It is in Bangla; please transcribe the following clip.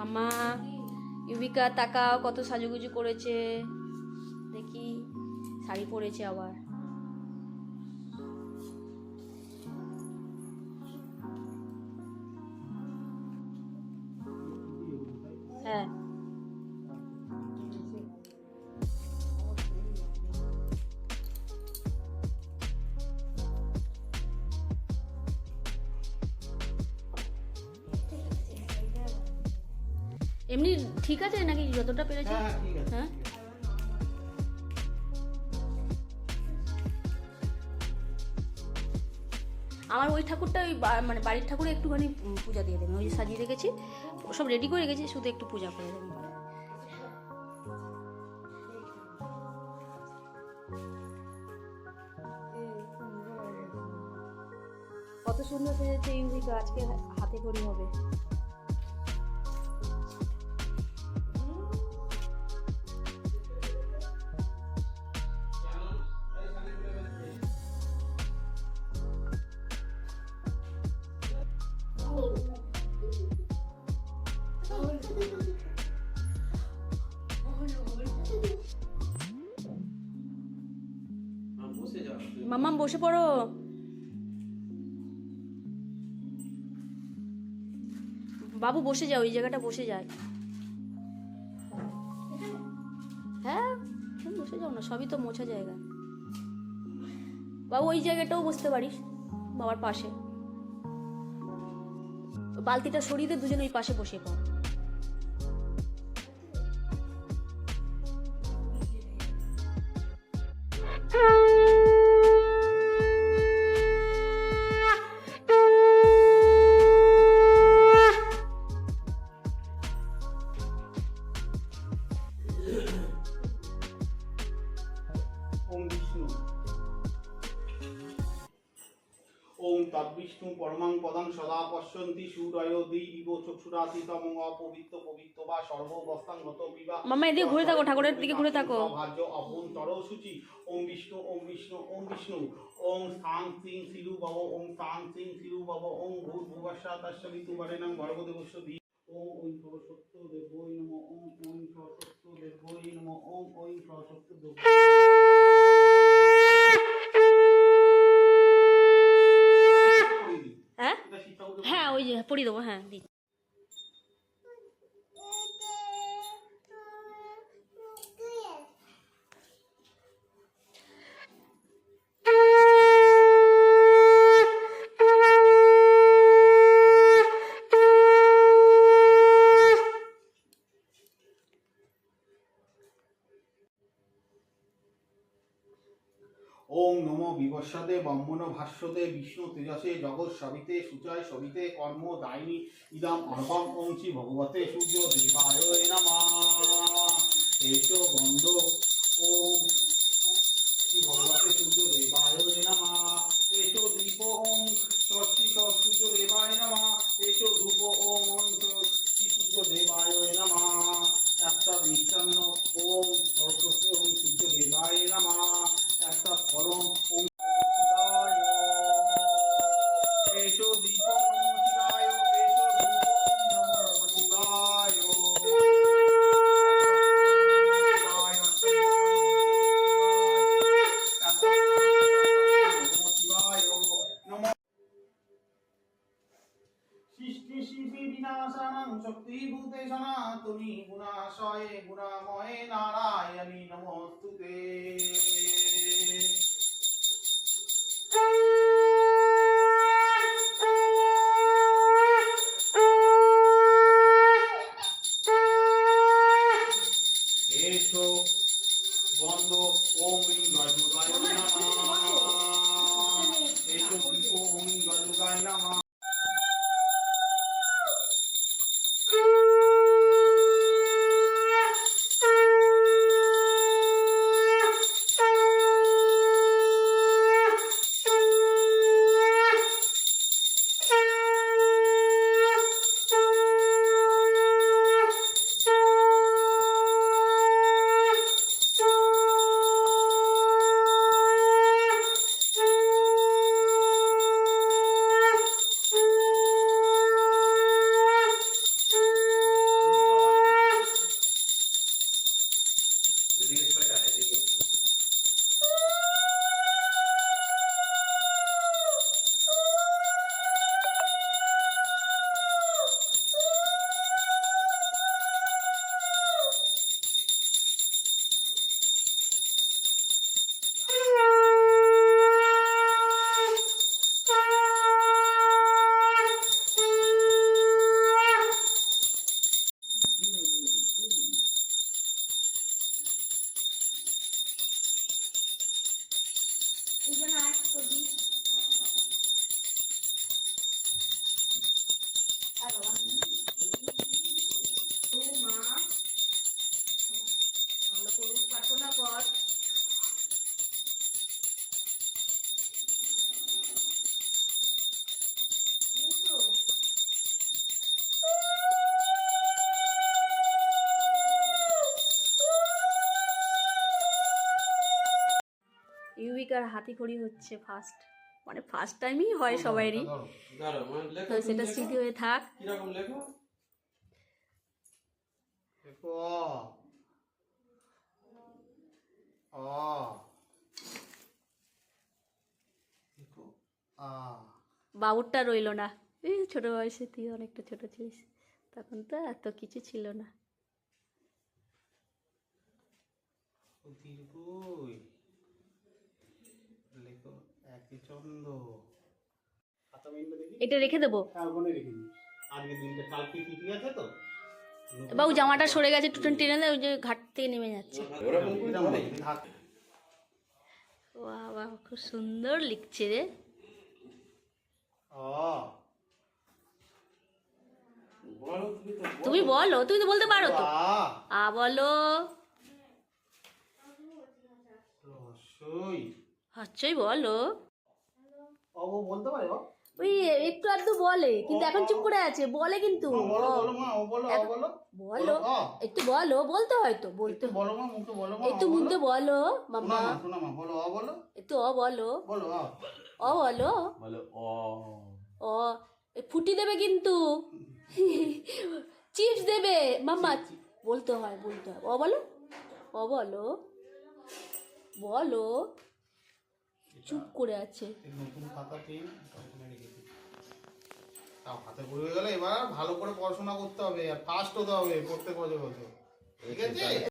মামা ইউবিকা তাকাও কত সাজুগুজু করেছে। দেখি শাড়ি পরেছে আবার। হ্যাঁ। এমনি ঠিক আছে নাকি যতটা পেরেছি? হ্যাঁ ঠিক আছে। হ্যাঁ? আমার ওই ঠাকুরটা ওই বা- মানে বাড়ির ঠাকুরে একটুখানি পূজা দিয়ে দেবেন ওই যে সাজিয়ে রেখেছি সব রেডি করে রেখেছি শুধু একটু পূজা করে দেবেন কত সুন্দর সেজেছে ইউবিকা আজকে হাতে করি হবে। মাম্মাম, বসে পড়ো। বাবু, বসে যাও ওই জায়গাটা বসে যায়। হ্যাঁ বসে যাও না, সবই তো মোছা জায়গা। বাবু, ওই জায়গাটাও বসতে পারিস, বাবার পাশে। বালতিটা সরিয়ে দিয়ে দুজন ওই পাশে বসে পড়। তদ্বিষ্ণু পরমাং পদং সদা পশ্যন্তি সূরয় দি ইব চক্ষুরাতীতম অপবিত্র পবিত্র বা সর্ববস্থাঙ্গত বিবা মাম্মা এদিকে ঘুরে থাকো, ঠাকুরের দিকে ঘুরে থাকো। ভাজ্য অভ্যন্তর সূচি ওম বিষ্ণু ওম বিষ্ণু ওম বিষ্ণু। ওম স্থান সিং শিরু ভব ওম স্থান সিং শিরু ভব ওম ভূত ভুবস্যা তস্য ঋতু বরেণং ভর্গদেবস্য ধী ওম ঐং সরস্বত্য দেবৈ নম ওম ঐং সরস্বত্য দেবৈ নম ওম ঐং সরস্বত্য দেব হ্যাঁ এটা শিব ঠাকুরকে হ্যাঁ ওই যে পড়িয়ে দেবো ওম নমো বিবস্বদে ব্রহ্মণ ভাষ্যতে বিষ্ণু তেজসে জগৎ সবিতে সুচয় সবিতে কর্ম দায়িনী ইদম অর্পম ওংচি ভগবতে সূর্য দেবায় নমঃ। এসো গন্ধ ওম শ্রী ভগবতে বিনাশানাং শক্তিভূতে সনাতনী গুণাশয়ে গুণাময়ে নারায়ণী নমস্তুতে। আর হাতি খড়ি হচ্ছে ফার্স্ট মানে ফার্স্ট টাইমই হয় সবাইরই মানে তো সেটা স্মৃতি হয়ে থাক। কীরকম লেখো? দেখো অ। অ দেখো আ। বাবুরটা রইল না। এই ছোট বয়সে তুই অনেকটা ছোট ছিলিস। তখন তো এত কিছু ছিল না। একই দেখি। এটা রেখে দেবো। ওখানে রেখে দিই। আজকে দিনটা কালকে আছে তো? বাবু জামাটা সরে গেছে টুটেন টেনে দেয়, ওই যে ঘাট থেকে নেমে যাচ্ছে। বাবা খুব সুন্দর লিখছে রে। তুমি বলো তুমি তো বলতে পারো তো। আ বলো। হচ্ছই বলো। বলতে পারে ওই একটু আধটু বলে কিন্তু এখন চুপ করে আছে বলে কিন্তু। বলো বলো মা ও বলো ও বলো। বলো ও একটু বলো বলতে হয়তো বলতে একটু বলো মা মুখে বলো মা একটু অ বলো। বলো মাম্মা। মা শোনা মা বলো অ বলো। অ বলো। বলো অ অ বলো। বলো ও। ও এ ফুটি দেবে কিন্তু। চিপস দেবে মাম্মা। বলতে হয় বলতে হয়। ও বলো ও বলো। বলো। চুপ করে আছে। নতুন খাতা পেন ওখানে রেখে দিই। তাও হাতে পড়ে গেলে এবার ভালো করে পড়াশোনা করতে হবে, আর ফার্স্ট হতে হবে পড়তে বছর বছর। ঠিক আছে?